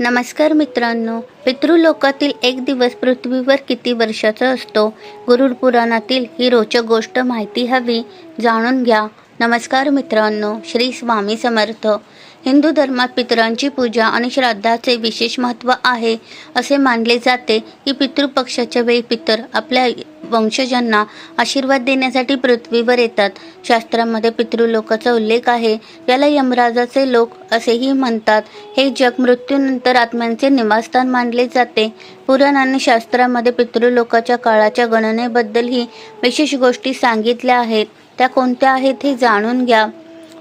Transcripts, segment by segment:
नमस्कार मित्रांनो पितृलोकातील एक दिवस पृथ्वीवर किती वर्षाचा असतो? गरुड पुराणातील ही रोचक गोष्ट माहिती हवी जाणून घ्या. नमस्कार मित्रांनो श्री स्वामी समर्थ. हिंदू धर्मात पितरांची पूजा आणि श्राद्धाचे विशेष महत्त्व आहे असे मानले जाते की पितृपक्षाच्या वेळी पितर आपल्या वंशजांना आशीर्वाद देण्यासाठी पृथ्वीवर येतात. शास्त्रामध्ये पितृलोकाचा उल्लेख आहे याला यमराजाचे लोक असेही म्हणतात. हे जग मृत्यूनंतर आत्म्यांचे निवासस्थान मानले जाते. पुराण आणि शास्त्रामध्ये पितृलोकाच्या काळाच्या गणनेबद्दलही विशेष गोष्टी सांगितल्या आहेत. त्या कोणत्या आहेत हे जाणून घ्या.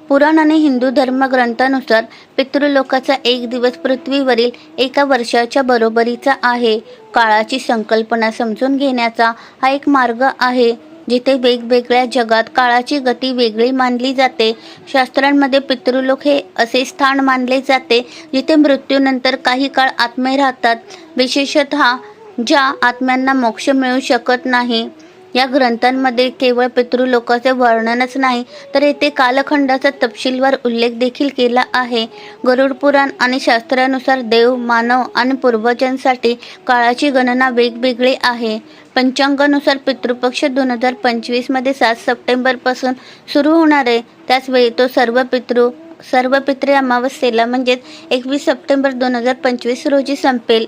पुराण आणि हिंदू धर्मग्रंथानुसार पितृलोकाचा एक दिवस पृथ्वीवरील एका वर्षाच्या बरोबरीचा आहे. काळाची संकल्पना समजून घेण्याचा हा एक मार्ग आहे जिथे वेगवेगळ्या जगात काळाची गती वेगळी मानली जाते. शास्त्रांमध्ये पितृलोक हे असे स्थान मानले जाते जिथे मृत्यूनंतर काही काळ आत्मे राहतात. विशेषतः ज्या आत्म्यांना मोक्ष मिळू शकत नाही. या ग्रंथांमध्ये केवळ पितृलोकाचे वर्णनच नाही तर येथे कालखंडाचा तपशीलवार उल्लेख देखील केला आहे. गरुड पुराण आणि शास्त्रानुसार देव मानव आणि पूर्वजांसाठी काळाची गणना वेगवेगळी आहे. पंचांगानुसार पितृपक्ष दोन हजार पंचवीसमध्ये सात सप्टेंबरपासून सुरू होणार आहे. त्याचवेळी तो सर्व पितृ सर्व पित्रे अमावस्येला म्हणजेच एकवीस सप्टेंबर दोन हजार पंचवीस रोजी संपेल.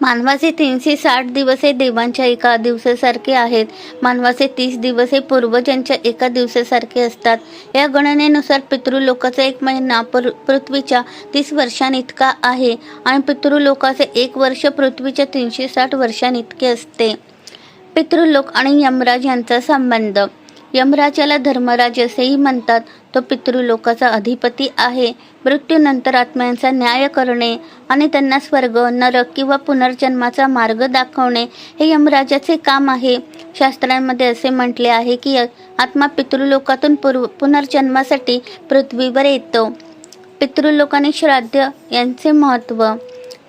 मानवाचे तीनशे साठ दिवस हे देवांच्या एका दिवसासारखे आहेत. मानवाचे तीस दिवस हे पूर्वजांच्या एका दिवसासारखे असतात. या गणनेनुसार पितृलोकाचा एक महिना पृथ्वीच्या तीस वर्षांइतका आहे आणि पितृलोकाचे एक वर्ष पृथ्वीच्या तीनशे साठ वर्षांइतके असते. पितृलोक आणि यमराज यांचा संबंध. यमराजाला धर्मराज असेही म्हणतात तो पितृलोकाचा अधिपती आहे. मृत्यूनंतर आत्म्यांचा न्याय करणे आणि त्यांना स्वर्ग नरक किंवा पुनर्जन्माचा मार्ग दाखवणे हे यमराजाचे काम आहे. शास्त्रांमध्ये असे म्हटले आहे की आत्मा पितृलोकातून पूर्व पुनर्जन्मासाठी पृथ्वीवर येतो. पितृलोक आणि श्राद्ध यांचे महत्त्व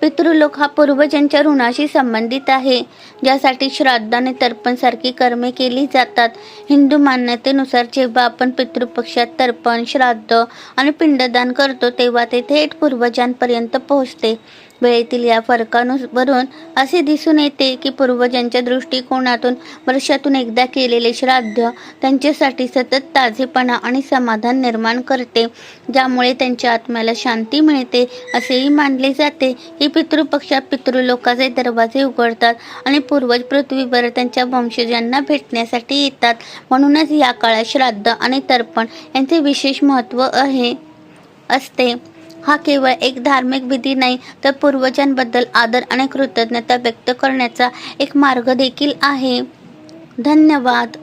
पितृलोक हा पूर्वजांच्या ऋणाशी संबंधित आहे ज्यासाठी श्राद्ध आणि तर्पणसारखी कर्मे केली जातात. हिंदू मान्यतेनुसार जेव्हा आपण पितृपक्षात तर्पण श्राद्ध आणि पिंडदान करतो तेव्हा ते थेट पूर्वजांपर्यंत पोहोचते. वेळेतील या फरकांवरून असे दिसून येते की पूर्वजांच्या दृष्टिकोनातून वर्षातून एकदा केलेले श्राद्ध त्यांच्यासाठी सतत ताजेपणा आणि समाधान निर्माण करते ज्यामुळे त्यांच्या आत्म्याला शांती मिळते असेही मानले जाते. की पितृपक्षात पितृलोकाचे दरवाजे उघडतात आणि पूर्वज पृथ्वीवर त्यांच्या वंशजांना भेटण्यासाठी येतात. म्हणूनच या काळात श्राद्ध आणि तर्पण यांचे विशेष महत्त्व आहे असते. हा केवळ एक धार्मिक विधी नाही तर पूर्वजांबद्दल आदर आणि कृतज्ञता व्यक्त करण्याचा एक मार्ग देखील आहे. धन्यवाद.